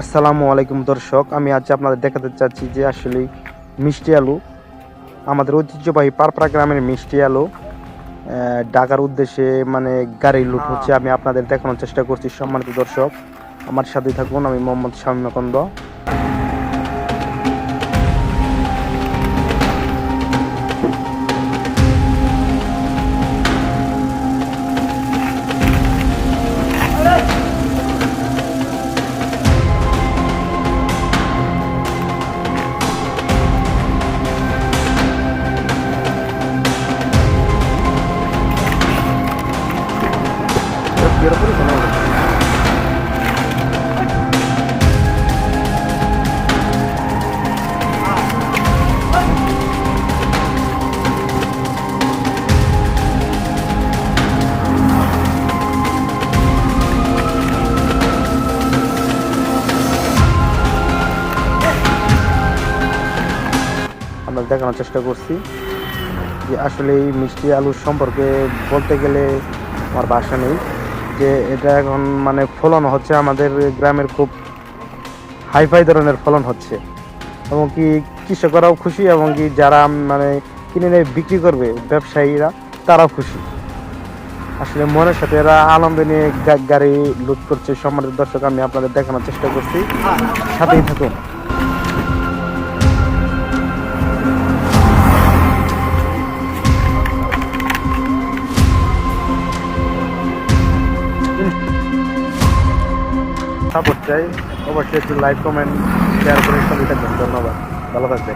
আসসালামু আলাইকুম দর্শক, আমি আজ আপনাদের দেখাতে চাচ্ছি যে আসলে মিষ্টি আলু, আমাদের ঐতিহ্যবাহী পারপাড়া গ্রামের মিষ্টি আলু ডাকার উদ্দেশ্যে মানে গাড়ি লুট হচ্ছে, আমি আপনাদের দেখানোর চেষ্টা করছি সম্মানিত দর্শক। আমার সাথে থাকুন, আমি মোহাম্মদ আমরা দেখানোর চেষ্টা করছি যে আসলে এই মিষ্টি আলুর সম্পর্কে বলতে গেলে আমার ভাষা নেই। যে এটা এখন মানে ফলন হচ্ছে, আমাদের গ্রামের খুব হাইফাই ধরনের ফলন হচ্ছে। এবং কি কৃষকরাও খুশি এবং কি যারা মানে কিনে নিয়ে বিক্রি করবে ব্যবসায়ীরা, তারাও খুশি। আসলে মনের সাথে এরা আনন্দ নিয়ে গাড়ি লুট করছে। সম্মানিত দর্শক, আমি আপনাদের দেখানোর চেষ্টা করছি। সাথেই থাকুন। সাপোর্ট চাই। অবশ্যই একটু লাইক কমেন্ট শেয়ার করে সবাই থাকবেন ধন্যবাদ। ভালো থাকবেন।